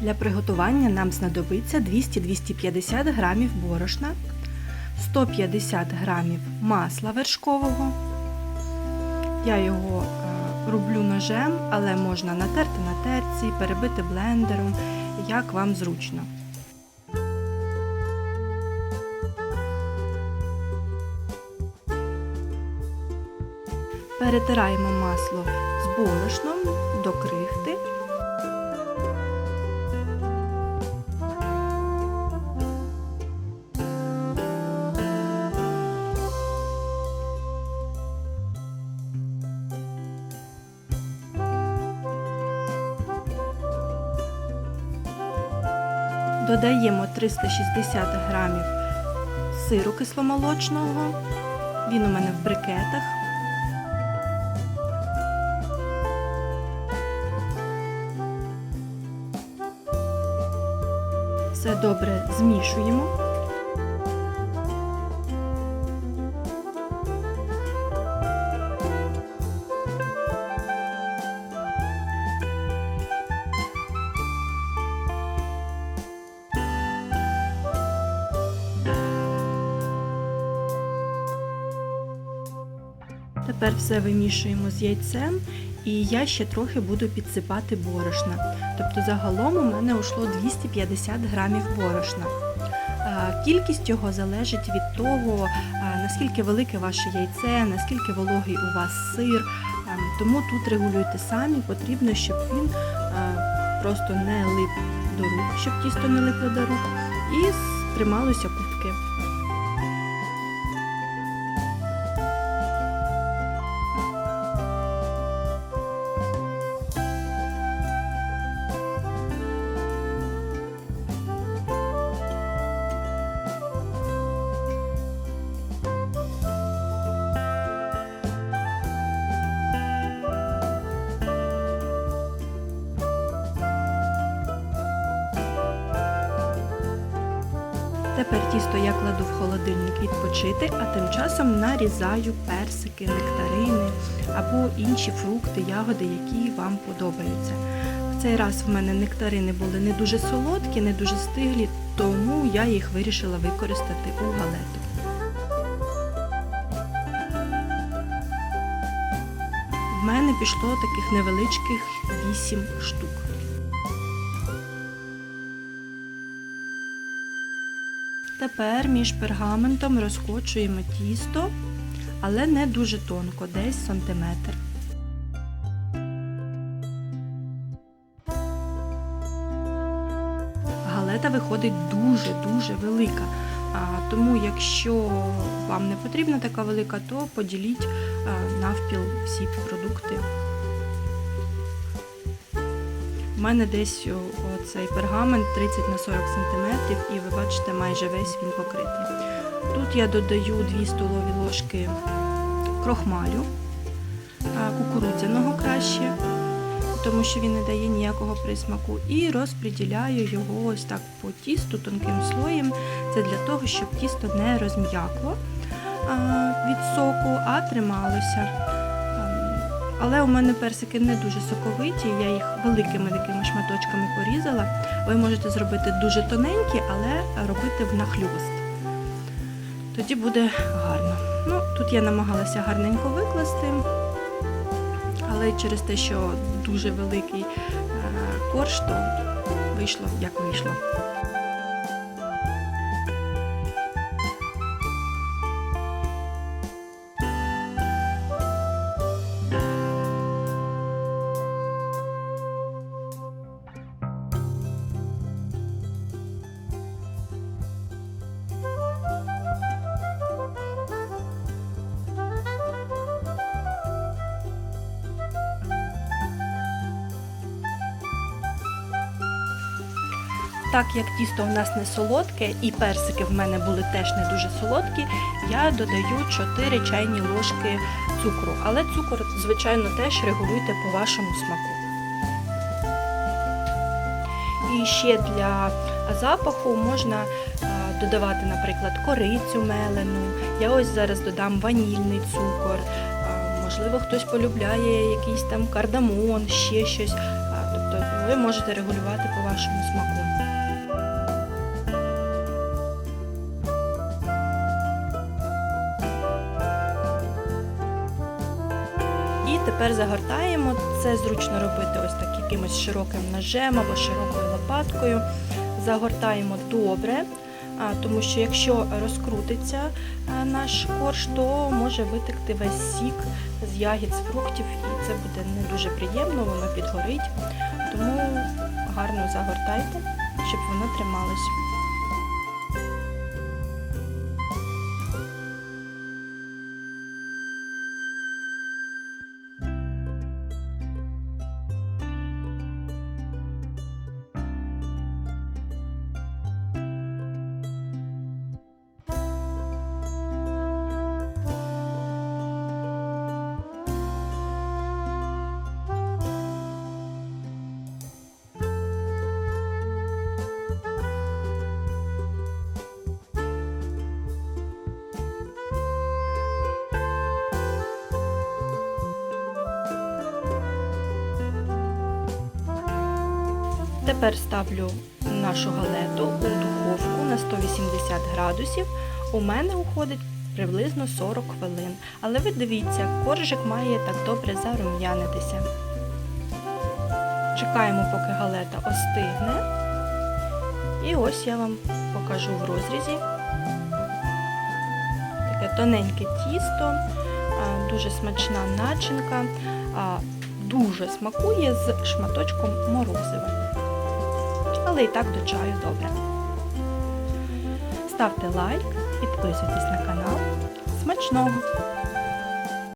Для приготування нам знадобиться 200-250 грамів борошна, 150 грамів масла вершкового. Я його е, роблю ножем, але можна натерти на терці, перебити блендером, як вам зручно. Перетираємо масло з борошном до крихти. Додаємо 360 грамів сиру кисломолочного. Він у мене в брикетах. Все добре змішуємо. Тепер все вимішуємо з яйцем, і я ще трохи буду підсипати борошна. Тобто загалом у мене ушло 250 грамів борошна. Кількість його залежить від того, наскільки велике ваше яйце, наскільки вологий у вас сир. Тому тут регулюйте самі, потрібно, щоб він просто не лип до рук, щоб тісто не липло до рук, і трималося кубки. Тепер тісто я кладу в холодильник відпочити, а тим часом нарізаю персики, нектарини або інші фрукти, ягоди, які вам подобаються. В цей раз в мене нектарини були не дуже солодкі, не дуже стиглі, тому я їх вирішила використати у галету. В мене пішло таких невеличких 8 штук. Тепер між пергаментом розкочуємо тісто, але не дуже тонко, десь сантиметр. Галета виходить дуже-дуже велика. Тому, якщо вам не потрібна така велика, то поділіть навпіл всі продукти. У мене десь о, цей пергамент 30 на 40 см, і ви бачите, майже весь він покритий. Тут я додаю 2 столові ложки крохмалю, кукурудзяного краще, тому що він не дає ніякого присмаку. І розподіляю його ось так по тісту тонким слоєм. Це для того, щоб тісто не розм'якло від соку, а трималося. Але у мене персики не дуже соковиті, я їх великими такими шматочками порізала. Ви можете зробити дуже тоненькі, але робити в нахльост. Тоді буде гарно. Ну, Тут я намагалася гарненько викласти, але через те, що дуже великий е, корж, то вийшло як вийшло. Так як тісто у нас не солодке і персики в мене були теж не дуже солодкі, я додаю 4 чайні ложки цукру. Але цукор, звичайно, теж регулюйте по вашому смаку. І ще для запаху можна додавати, наприклад, корицю мелену. Я ось зараз додам ванільний цукор. Можливо, хтось полюбляє якийсь там кардамон, ще щось. Тобто ви можете регулювати по вашому смаку. І тепер загортаємо. Це зручно робити ось так якимось широким ножем або широкою лопаткою. Загортаємо добре, тому що якщо розкрутиться наш корж, то може витекти весь сік з ягід, з фруктів, і це буде не дуже приємно, воно підгорить. Тому гарно загортайте, щоб воно трималось. Тепер ставлю нашу галету у духовку на 180 градусів. У мене уходить приблизно 40 хвилин. Але ви дивіться, коржик має так добре зарум'янитися. Чекаємо, поки галета остигне. І ось я вам покажу в розрізі. Таке тоненьке тісто, дуже смачна начинка, дуже смакує з шматочком морозива але і так до чаю добре. Ставте лайк, підписуйтесь на канал. Смачного!